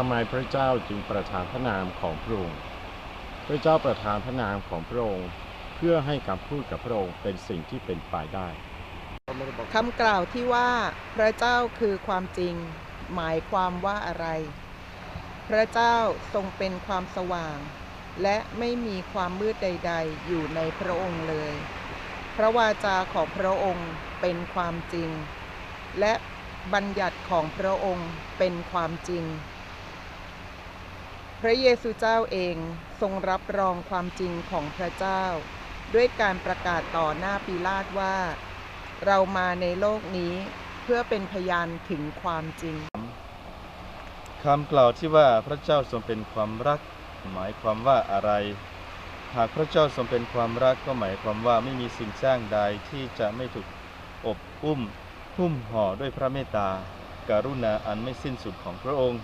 ทำไมพระเจ้าจึงประทานพระนามของพระองค์ พระเจ้าประทานพระนามของพระองค์ เพื่อให้การพูดกับพระองค์เป็นสิ่งที่เป็นไปได้คำกล่าวที่ว่าพระเจ้าคือความจริง หมายความว่าอะไร พระเจ้าทรงเป็นความสว่าง และไม่มีความมืดใด ๆ อยู่ในพระองค์เลย พระวาจาของพระองค์เป็นความจริง และบัญญัติของพระองค์เป็นความจริง พระเยซูเจ้าเองทรงรับรองความจริงของพระเจ้า ด้วยการประกาศต่อหน้าปิลาตว่า เรามาในโลกนี้เพื่อเป็นพยานถึงความจริงคำกล่าวที่ว่าพระเจ้าทรงเป็นความรัก หมายความว่าอะไร หากพระเจ้าทรงเป็นความรักก็หมายความว่าไม่มีสิ่งสร้างใดที่จะไม่ถูกอบอุ้มหุ้มห่อด้วยพระเมตตาการุณาอันไม่สิ้นสุดของพระองค์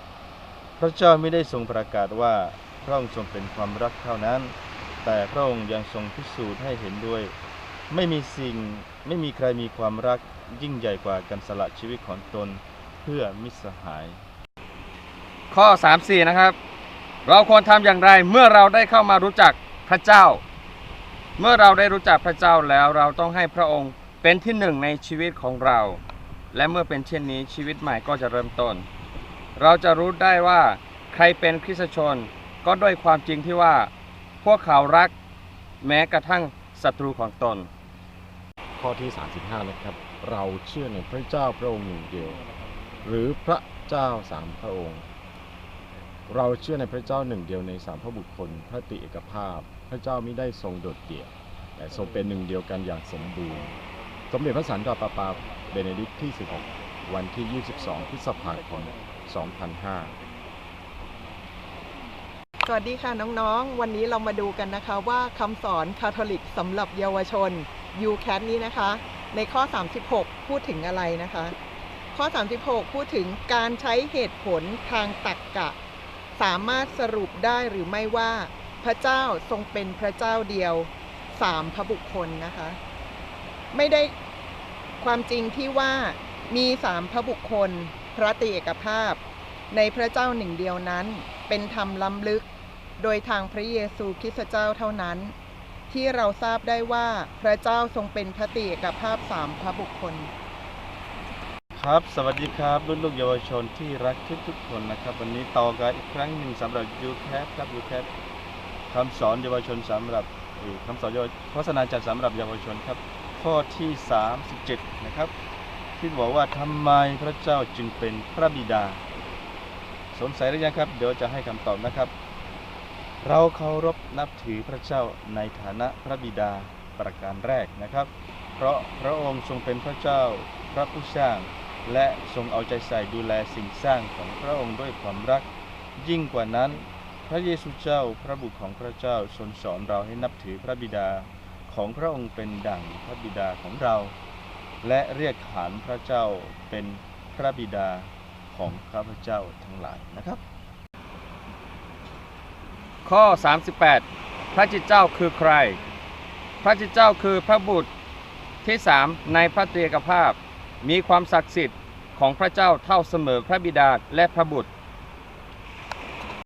พระเจ้าไม่ได้ทรงประกาศว่าพระองค์ทรงเป็นความรักเท่านั้น แต่พระองค์ยังทรงพิสูจน์ให้เห็นด้วย ไม่มีสิ่งไม่มีใครมีความรักยิ่งใหญ่กว่าการสละชีวิตของตนเพื่อมิตรสหาย ข้อ 3 4 นะครับ เราควรทำอย่างไรเมื่อเราได้เข้ามารู้จักพระเจ้า เมื่อเราได้รู้จักพระเจ้าแล้วเราต้องให้พระองค์เป็นที่หนึ่งในชีวิตของเรา และเมื่อเป็นเช่นนี้ชีวิตใหม่ก็จะเริ่มต้น เราจะรู้ได้ว่าใครเป็นคริสตชนก็ด้วยความจริงที่ว่า พวกเขารักแม้กระทั่งศัตรูของตน ข้อที่ 35 นะครับ เราเชื่อในพระเจ้าพระองค์หนึ่งเดียว หรือพระเจ้าสามพระองค์ เราเชื่อในพระเจ้าหนึ่งเดียวในสามพระบุคคล พระติเอกภาพ พระเจ้าไม่ได้ทรงโดดเดี่ยว แต่ทรงเป็นหนึ่งเดียวกันอย่างสมบูรณ์ สมเด็จพระสันตะปาปาเบเนดิกต์ที่ 16 วันที่ 22 พฤษภาคม 2005สวัสดีค่ะน้องๆ วันนี้เรามาดูกันนะคะว่าคำสอนคาทอลิกสำหรับเยาวชน UCAT นี้นะคะ ในข้อ 36 พูดถึงอะไรนะคะ ข้อ 36 พูดถึงการใช้เหตุผลทางตรรกกะ สามารถสรุปได้หรือไม่ว่า พระเจ้าทรงเป็นพระเจ้าเดียวสามพระบุคคลนะคะ ไม่ได้ความจริงที่ว่ามีสามพระบุคคล พระตรีเอกภาพ ในพระเจ้าหนึ่งเดียวนั้นเป็นธรรมล้ำลึก โดยทางพระเยซูคริสต์เจ้าเท่านั้น ที่เราทราบได้ว่าพระเจ้าทรงเป็นพระตรีเอกภาพสามพระบุคคล ครับสวัสดีครับรุ่นลูกเยาวชนที่รักทุกทุกๆคนนะครับ วันนี้ต่อกันอีกครั้งหนึ่งสำหรับ u c a p ครับ u c a p คำสอนเยาวชนสำหรับคำสอนยาวโฆษณาจัดสำหรับเยาวชนครับ ข้อที่ 37 นะครับ ที่บอกว่าทำไมพระเจ้าจึงเป็นพระบิดา สงสัยหรือยังครับ เดี๋ยวจะให้คำตอบนะครับ เราเคารพนับถือพระเจ้าในฐานะพระบิดาประการแรกนะครับ เพราะพระองค์ทรงเป็นพระเจ้าพระผู้สร้าง และทรงเอาใจใส่ดูแลสิ่งสร้างของพระองค์ด้วยความรัก ยิ่งกว่านั้น พระเยซูเจ้าพระบุตรของพระเจ้าทรงสอนเราให้นับถือพระบิดาของพระองค์เป็นดั่งพระบิดาของเรา และเรียกขานพระเจ้าเป็นพระบิดาของข้าพเจ้าทั้งหลายนะครับ ข้อ 38 พระจิตเจ้าคือใคร พระจิตเจ้าคือพระบุตรที่สามในพระเตรียกภาพ มีความศักดิ์สิทธิ์ของพระเจ้าเท่าเสมอพระบิดาและพระบุตร